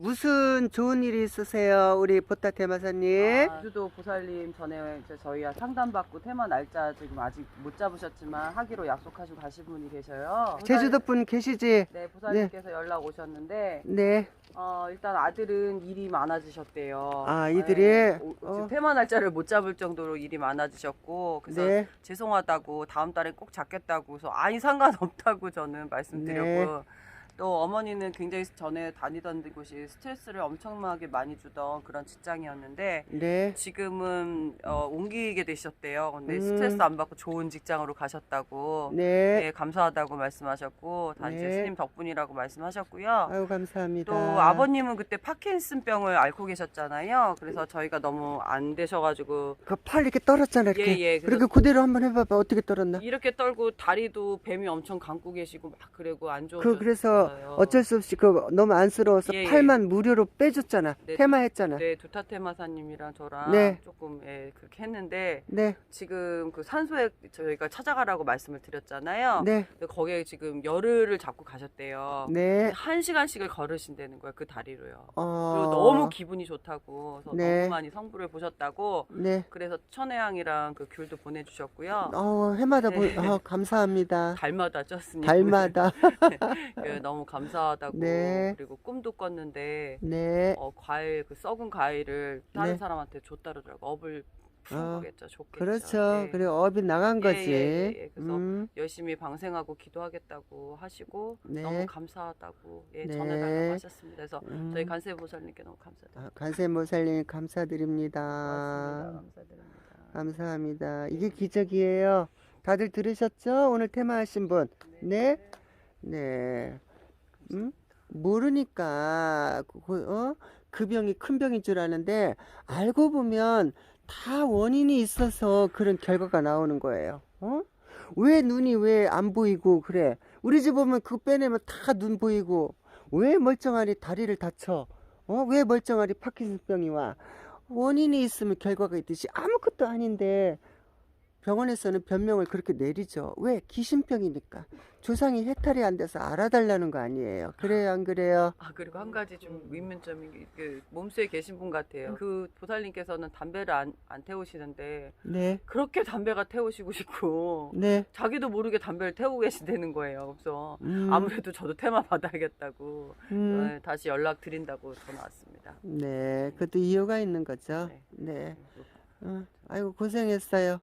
무슨 좋은 일이 있으세요, 우리 보따 테마사님? 아, 주도 보살님 전에 이제 저희가 상담받고 테마 날짜 지금 아직 못 잡으셨지만 하기로 약속하시고 가신 분이 계셔요. 제주도 분 계시지? 네, 보살님께서 연락 오셨는데 네. 어, 일단 아들은 일이 많아지셨대요. 아, 이들이? 네, 오- 어. 지금 테마 날짜를 못 잡을 정도로 일이 많아지셨고 그래서 네. 죄송하다고 다음 달에 꼭 잡겠다고 해서 아니 상관없다고 저는 말씀드렸고 네. 또 어머니는 굉장히 전에 다니던 곳이 스트레스를 엄청나게 많이 주던 그런 직장이었는데 네. 지금은 어, 옮기게 되셨대요. 근데 음. 스트레스 안 받고 좋은 직장으로 가셨다고 네. 예, 감사하다고 말씀하셨고 다 이제 네. 스님 덕분이라고 말씀하셨고요. 아유, 감사합니다. 또 아버님은 그때 파킨슨병을 앓고 계셨잖아요. 그래서 저희가 너무 안 되셔가지고 그 팔 이렇게 떨었잖아, 이렇게. 예, 예. 그렇게 그래서 그대로 한번 해봐봐. 어떻게 떨었나? 이렇게 떨고 다리도 뱀이 엄청 감고 계시고 막 그래고 안 좋아. 그, 그래서 어쩔 수 없이 그 너무 안쓰러워서 예, 예. 팔만 무료로 빼줬잖아. 네. 테마했잖아. 네 두타 테마사님이랑 저랑 네. 조금 예, 그렇게 했는데 네. 지금 그 산소에 저희가 찾아가라고 말씀을 드렸잖아요. 네. 근데 거기에 지금 열흘을 잡고 가셨대요. 네. 한 시간씩을 걸으신다는 거예요 그 다리로요. 어. 그리고 너무 기분이 좋다고 그래서 네. 너무 많이 성부를 보셨다고 네. 그래서 천혜향이랑 그 귤도 보내주셨고요. 어, 해마다 보, 네. 어, 감사합니다. 달마다 쪘으니 달마다. 그 너무 감사하다고 네. 그리고 꿈도 꿨는데 네. 어, 과일 그 썩은 과일을 다른 네. 사람한테 줬다 그러더라고 업을 푼 어, 거겠죠 좋겠죠 그렇죠. 예. 그리고 업이 나간 예, 거지. 예, 예, 예. 그래서 음, 열심히 방생하고 기도하겠다고 하시고 네. 너무 감사하다고 예, 네. 전해달라고 하셨습니다. 그래서 음. 저희 간세보살님께 너무 감사드립니다. 아, 간세모살님 감사드립니다. 감사드립니다. 감사합니다. 이게 기적이에요. 다들 들으셨죠? 오늘 테마 하신 분. 네? 네. 음? 모르니까, 그, 어? 그 병이 큰 병인 줄 아는데, 알고 보면 다 원인이 있어서 그런 결과가 나오는 거예요. 어? 왜 눈이 왜 안 보이고 그래? 우리 집 오면 그거 빼내면 다 눈 보이고, 왜 멀쩡하니 다리를 다쳐? 어? 왜 멀쩡하니 파킨슨병이 와? 원인이 있으면 결과가 있듯이 아무것도 아닌데 병원에서는 변명을 그렇게 내리죠. 왜? 귀신병이니까. 조상이 해탈이 안 돼서 알아달라는 거 아니에요. 그래요, 안 그래요? 아 그리고 한 가지 좀 의문점인 게그 몸수에 계신 분 같아요. 그 보살님께서는 담배를 안, 안 태우시는데 네, 그렇게 담배가 태우시고 싶고 네. 자기도 모르게 담배를 태우고 계신다는 거예요. 그래서 음, 아무래도 저도 테마 받아야겠다고 음, 네, 다시 연락 드린다고 전화 왔습니다. 네, 그것도 이유가 있는 거죠. 네. 네. 어, 아이고, 고생했어요.